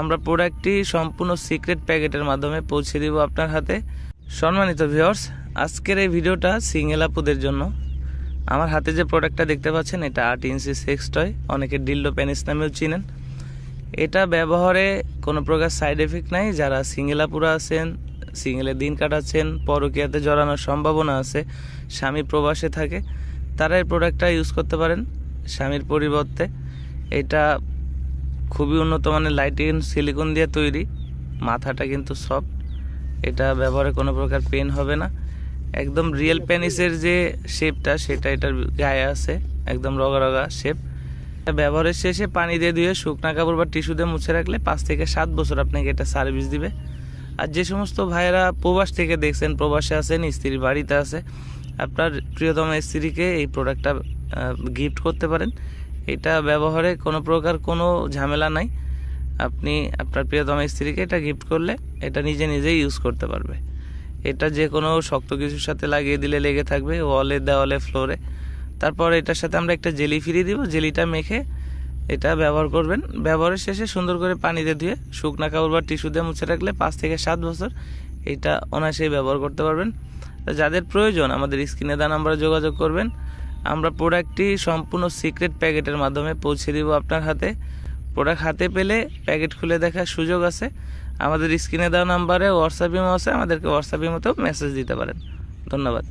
আমরা প্রোডাক্টটি সম্পূর্ণ সিক্রেট প্যাকেটের মাধ্যমে পৌঁছে দিব আপনার হাতে। সম্মানিত ভিওর্স আজকের এই ভিডিওটা সিঙ্গেল আপুদের জন্য। আমার হাতে যে প্রোডাক্টটা দেখতে পাচ্ছেন, এটা আট ইঞ্চি সেক্স টয় অনেকে ডিল্ডো প্যানিস নামেও চিনেন। এটা ব্যবহারে কোনো প্রকার সাইড এফেক্ট নাই। যারা সিঙ্গেল আপুরা আছেন সিঙ্গেলে দিন কাটাচ্ছেন, পরকীয়াতে জড়ানোর সম্ভাবনা আছে, স্বামী প্রবাসে থাকে, তারা এই প্রোডাক্টটা ইউজ করতে পারেন স্বামীর পরিবর্তে। এটা খুবই উন্নত মানের লাইটিং সিলিকন দিয়ে তৈরি। মাথাটা কিন্তু সফট এটা ব্যবহারে কোনো প্রকার পেন হবে না। একদম রিয়েল প্যানিসের যে শেপটা সেটা এটার গায়ে আছে। একদম রগা রগা শেপ ব্যবহারের শেষে পানি দিয়ে ধুয়ে শুকনা কাপড় বা টিস্যু দিয়ে মুছে রাখলে পাঁচ থেকে সাত বছর আপনাকে এটা সার্ভিস দিবে। আর যে সমস্ত ভাইয়েরা প্রবাস থেকে দেখছেন, প্রবাসে আছেন, স্ত্রীর বাড়িতে আছে, আপনার প্রিয়তম স্ত্রীকে এই প্রোডাক্টটা গিফট করতে পারেন। এটা ব্যবহারে কোনো প্রকার কোনো ঝামেলা নাই। আপনি, আপনার প্রিয়তম স্ত্রীকে এটা গিফট করলে এটা নিজে নিজেই ইউজ করতে পারবে। এটা যে কোনো শক্ত কিছুর সাথে লাগিয়ে দিলে লেগে থাকবে, ওয়ালে, দেওয়ালে ফ্লোরে তারপর এটার সাথে আমরা একটা জেলি ফিরিয়ে দিব, জেলিটা মেখে এটা ব্যবহার করবেন। ব্যবহারের শেষে সুন্দর করে পানিতে ধুয়ে শুকনা কাপড় বা টিস্যু দিয়ে মুছে রাখলে পাঁচ থেকে সাত বছর এটা অনায়াসেই ব্যবহার করতে পারবেন। যাদের প্রয়োজন আমাদের স্ক্রিনে দেওয়া নাম্বারে যোগাযোগ করবেন। আমরা প্রোডাক্টটি সম্পূর্ণ সিক্রেট প্যাকেটের মাধ্যমে পৌঁছে দিব আপনার হাতে। প্রোডাক্ট হাতে পেলে প্যাকেট খুলে দেখার সুযোগ আছে। আমাদের স্ক্রিনে দেওয়া নাম্বারে হোয়াটসঅ্যাপ ইমো আছে। আমাদেরকে হোয়াটসঅ্যাপ ইমোতেও মেসেজ দিতে পারেন। ধন্যবাদ।